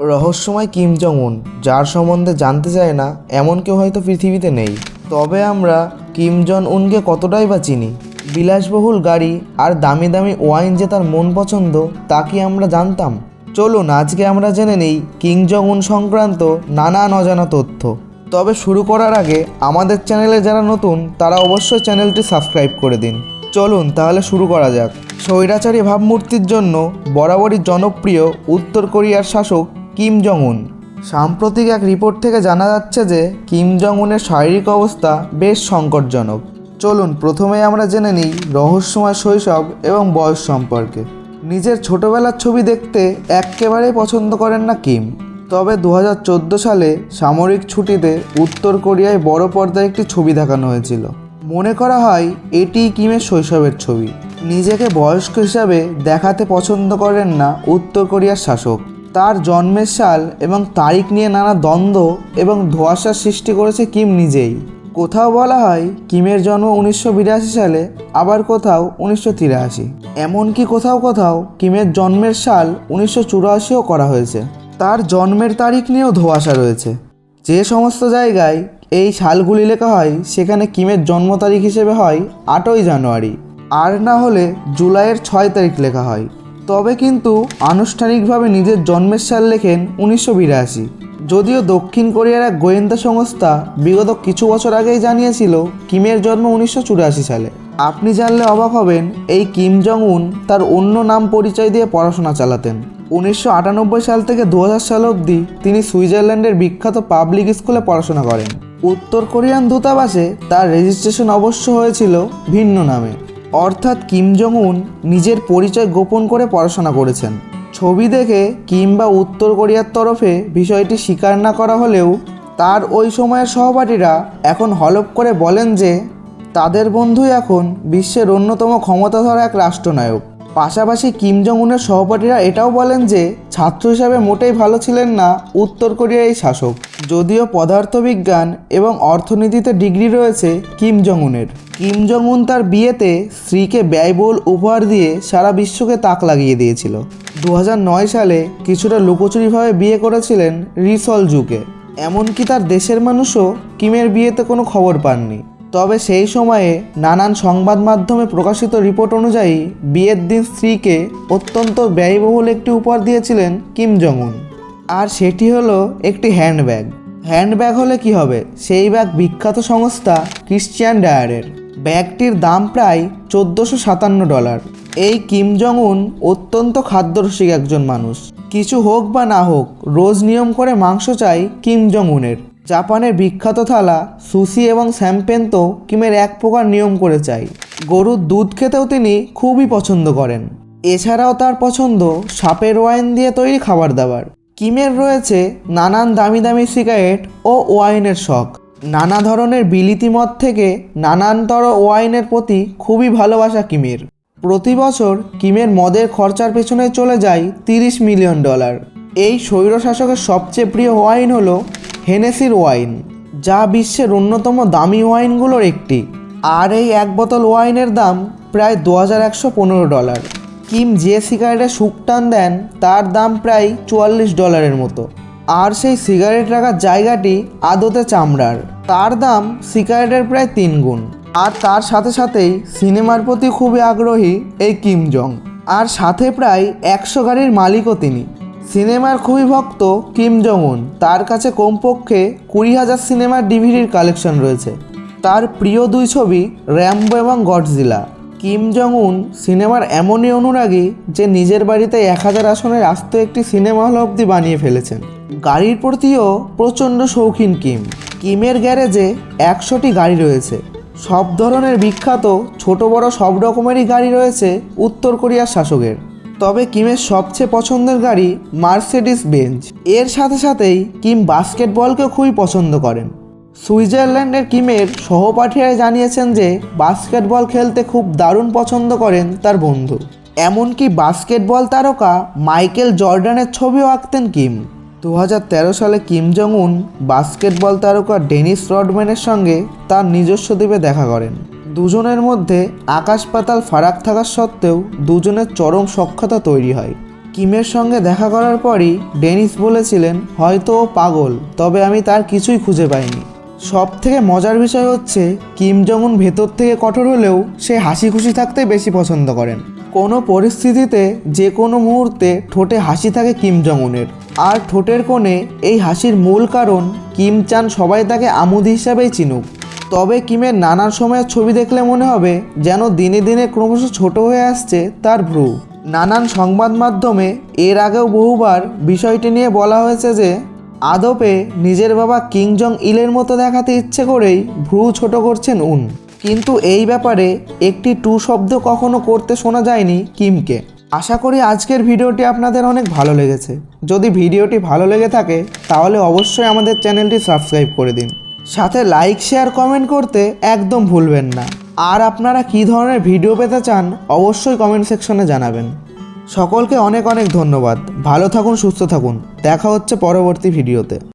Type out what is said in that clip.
রহস্যময় Kim Jong উন যার সম্বন্ধে জানতে চায় না, এমন কেউ হয়তো পৃথিবীতে নেই। তবে আমরা কিম জন উনকে কতটাই বা চিনি? বিলাসবহুল গাড়ি আর দামি দামি ওয়াইন যে তার মন পছন্দ, তা কি আমরা জানতাম? চলুন, আজকে আমরা জেনে নিই কিং জং উন সংক্রান্ত নানান অজানা তথ্য। তবে শুরু করার আগে আমাদের চ্যানেলে যারা নতুন, তারা অবশ্যই চ্যানেলটি সাবস্ক্রাইব করে দিন। চলুন, তাহলে শুরু করা যাক। স্বৈরাচারী ভাবমূর্তির জন্য বরাবরই জনপ্রিয় উত্তর কোরিয়ার শাসক কিম জং উন সাম্প্রতিক এক রিপোর্ট থেকে জানা যাচ্ছে যে কিম জং উনের শারীরিক অবস্থা বেশ সংকটজনক। চলুন প্রথমে আমরা জেনে নিই রহস্যময় শৈশব এবং বয়স সম্পর্কে। নিজের ছোটবেলার ছবি দেখতে একেবারেই পছন্দ করেন না কিম। তবে দু হাজার চোদ্দ সালে সামরিক ছুটিতে উত্তর কোরিয়ায় বড় পর্দায় একটি ছবি দেখানো হয়েছিল। মনে করা হয় এটি কিমের শৈশবের ছবি। নিজেকে বয়স্ক হিসাবে দেখাতে পছন্দ করেন না উত্তর কোরিয়ার শাসক। তার জন্মের সাল এবং তারিখ নিয়ে নানা দ্বন্দ্ব এবং ধোঁয়াশার সৃষ্টি করেছে কিম নিজেই। কোথাও বলা হয়, কিমের জন্ম উনিশশো বিরাশি সালে, আবার কোথাও উনিশশো তিরাশি। এমনকি কোথাও কোথাও কিমের জন্মের সাল উনিশশো চুরাশিও করা হয়েছে। তার জন্মের তারিখ নিয়েও ধোঁয়াশা রয়েছে। যে সমস্ত জায়গায় এই সালগুলি লেখা হয়, সেখানে কিমের জন্ম তারিখ হিসেবে হয় আটই জানুয়ারি। আর না হলে জুলাইয়ের ছয় তারিখ লেখা হয়। তবে কিন্তু আনুষ্ঠানিকভাবে নিজের জন্মের সাল লেখেন উনিশশো বিরাশি। যদিও দক্ষিণ কোরিয়ার এক গোয়েন্দা সংস্থা বিগত কিছু বছর আগেই জানিয়েছিল কিমের জন্ম উনিশশো চুরাশি সালে। আপনি জানলে অবাক হবেন, এই কিম জং উন তার অন্য নাম পরিচয় দিয়ে পড়াশোনা চালাতেন। উনিশশো আটানব্বই সাল থেকে দু হাজার সাল অবধি তিনি সুইজারল্যান্ডের বিখ্যাত পাবলিক স্কুলে পড়াশোনা করেন। উত্তর কোরিয়ান দূতাবাসে তার রেজিস্ট্রেশন অবশ্য হয়েছিল ভিন্ন নামে। অর্থাৎ কিম জং উন নিজের পরিচয় গোপন করে পড়াশোনা করেছেন। ছবি দেখে কিংবা উত্তর কোরিয়ার তরফে বিষয়টি স্বীকার না করা হলেও তার ওই সময়ের সহপাঠীরা এখন হলপ করে বলেন যে, তাদের বন্ধু এখন বিশ্বের অন্যতম ক্ষমতাধর এক রাষ্ট্রনায়ক। পাশাপাশি কিম জং উনের সহপাঠীরা এটাও বলেন যে, ছাত্র হিসাবে মোটেই ভালো ছিলেন না উত্তর কোরিয়ার এই শাসক। যদিও পদার্থবিজ্ঞান এবং অর্থনীতিতে ডিগ্রি রয়েছে কিম জং উনের কিম জং উন তার বিয়েতে স্ত্রীকে ব্যয়বহুল উপহার দিয়ে সারা বিশ্বকে তাক লাগিয়ে দিয়েছিল। দু হাজার নয় সালে কিছুটা লুকোচুরিভাবে বিয়ে করেছিলেন রিসল জুকে। এমনকি তার দেশের মানুষও কিমের বিয়েতে কোনো খবর পাননি। তবে সেই সময়ে নানান সংবাদ মাধ্যমে প্রকাশিত রিপোর্ট অনুযায়ী বিয়ের দিন স্ত্রীকে অত্যন্ত ব্যয়বহুল একটি উপহার দিয়েছিলেন কিম জং আর সেটি হলো একটি হ্যান্ডব্যাগ। হ্যান্ডব্যাগ হলে কি হবে? সেই ব্যাগ বিখ্যাত সংস্থা ক্রিশ্চিয়ান ডায়ারের। ব্যাগটির দাম প্রায় চোদ্দোশো সাতান্ন ডলার। এই কিম জং উন অত্যন্ত খাদ্যরসিক একজন মানুষ। কিছু হোক বা না হোক, রোজ নিয়ম করে মাংস চাই কিম জং উনের জাপানের বিখ্যাত থালা, সুশি এবং স্যাম্পেন তো কিমের এক প্রকার নিয়ম করে চাই। গরুর দুধ খেতেও তিনি খুবই পছন্দ করেন। এছাড়াও তার পছন্দ সাপের ওয়াইন দিয়ে তৈরি খাবার দাবার কিমের রয়েছে নানান দামি দামি সিগারেট ও ওয়াইনের শখ। নানা ধরনের বিলিতি মদ থেকে নানানতর ওয়াইনের প্রতি খুবই ভালোবাসা কিমের। প্রতি বছর কিমের মদের খরচার পেছনে চলে যায় তিরিশ মিলিয়ন ডলার। এই স্বৈরশাসকের সবচেয়ে প্রিয় ওয়াইন হলো হেনেসির ওয়াইন, যা বিশ্বের অন্যতম দামি ওয়াইনগুলোর একটি। আর এই এক বোতল ওয়াইনের দাম প্রায় দু হাজার একশো পনেরো ডলার। কিম যে সিগারেটে টান দেন, তার দাম প্রায় চুয়াল্লিশ ডলারের মতো। আর সেই সিগারেট রাখার জায়গাটি আদতে চামড়ার। তার দাম সিগারেটের প্রায় তিন গুণ। আর তার সাথে সাথেই সিনেমার প্রতি খুবই আগ্রহী এই কিম জং। আর সাথে প্রায় একশো গাড়ির মালিকও তিনি। সিনেমার খুবই ভক্ত কিম জং উন তার কাছে কমপক্ষে কুড়ি হাজার সিনেমার ডিভিডির কালেকশন রয়েছে। তার প্রিয় দুই ছবি র্যাম্বো এবং গডজিলা। কিম জং উন সিনেমার এমনই অনুরাগী যে নিজের বাড়িতে এক হাজার আসনের আস্ত একটি সিনেমা হল অবধি বানিয়ে ফেলেছেন। গাড়ির প্রতিও প্রচণ্ড শৌখিন কিম। কিমের গ্যারেজে একশোটি গাড়ি রয়েছে। সব ধরনের বিখ্যাত ছোট বড় সব রকমেরই গাড়ি রয়েছে উত্তর কোরিয়ার শাসকের। তবে কিমের সবচেয়ে পছন্দের গাড়ি মার্সিডিস বেঞ্চ এর সাথে সাথেই কিম বাস্কেটবলকেও খুবই পছন্দ করেন। সুইজারল্যান্ডের কিমের সহপাঠীরা জানিয়েছেন যে, বাস্কেটবল খেলতে খুব দারুণ পছন্দ করেন তার বন্ধু। এমনকি বাস্কেটবল তারকা মাইকেল জর্ডানের ছবিও আঁকতেন কিম। দু হাজার তেরো সালে কিম জং উন বাস্কেটবল তারকা ডেনিস রডম্যানের সঙ্গে তার নিজস্ব দ্বীপে দেখা করেন। দুজনের মধ্যে আকাশ পাতাল ফারাক থাকার সত্ত্বেও দুজনের চরম সক্ষতা তৈরি হয়। কিমের সঙ্গে দেখা করার পরই ডেনিস বলেছিলেন, হয়তো ও পাগল, তবে আমি তার কিছুই খুঁজে পাইনি। সব থেকে মজার বিষয় হচ্ছে, কিম জং ভেতর থেকে কঠোর হলেও সে হাসি খুশি থাকতে বেশি পছন্দ করেন। কোনো পরিস্থিতিতে যে কোনো মুহূর্তে ঠোঁটে হাসি থাকে কিম জং উনের আর ঠোঁটের কোণে এই হাসির মূল কারণ কিম চান সবাই তাকে আমুদ হিসাবেই চিনুক। তবে কিমের নানান সময়ের ছবি দেখলে মনে হবে যেন দিনে দিনে ক্রমশ ছোট হয়ে আসছে তার ভ্রু। নানান সংবাদ মাধ্যমে এর আগেও বহুবার বিষয়টি নিয়ে বলা হয়েছে যে, আদপে নিজের বাবা কিং জং ইলের মতো দেখাতে ইচ্ছে করেই ভ্রু ছোট করছেন উন। কিন্তু এই ব্যাপারে একটি টু শব্দ কখনো করতে শোনা যায়নি কিমকে। আশা করি আজকের ভিডিওটি আপনাদের অনেক ভালো লেগেছে। যদি ভিডিওটি ভালো লেগে থাকে, তাহলে অবশ্যই আমাদের চ্যানেলটি সাবস্ক্রাইব করে দিন। সাথে লাইক শেয়ার কমেন্ট করতে একদম ভুলবেন না। আর আপনারা কি ধরনের ভিডিও পেতে চান, অবশ্যই কমেন্ট সেকশনে জানাবেন। সকলকে অনেক অনেক ধন্যবাদ। ভালো থাকুন, সুস্থ থাকুন। দেখা হচ্ছে পরবর্তী ভিডিওতে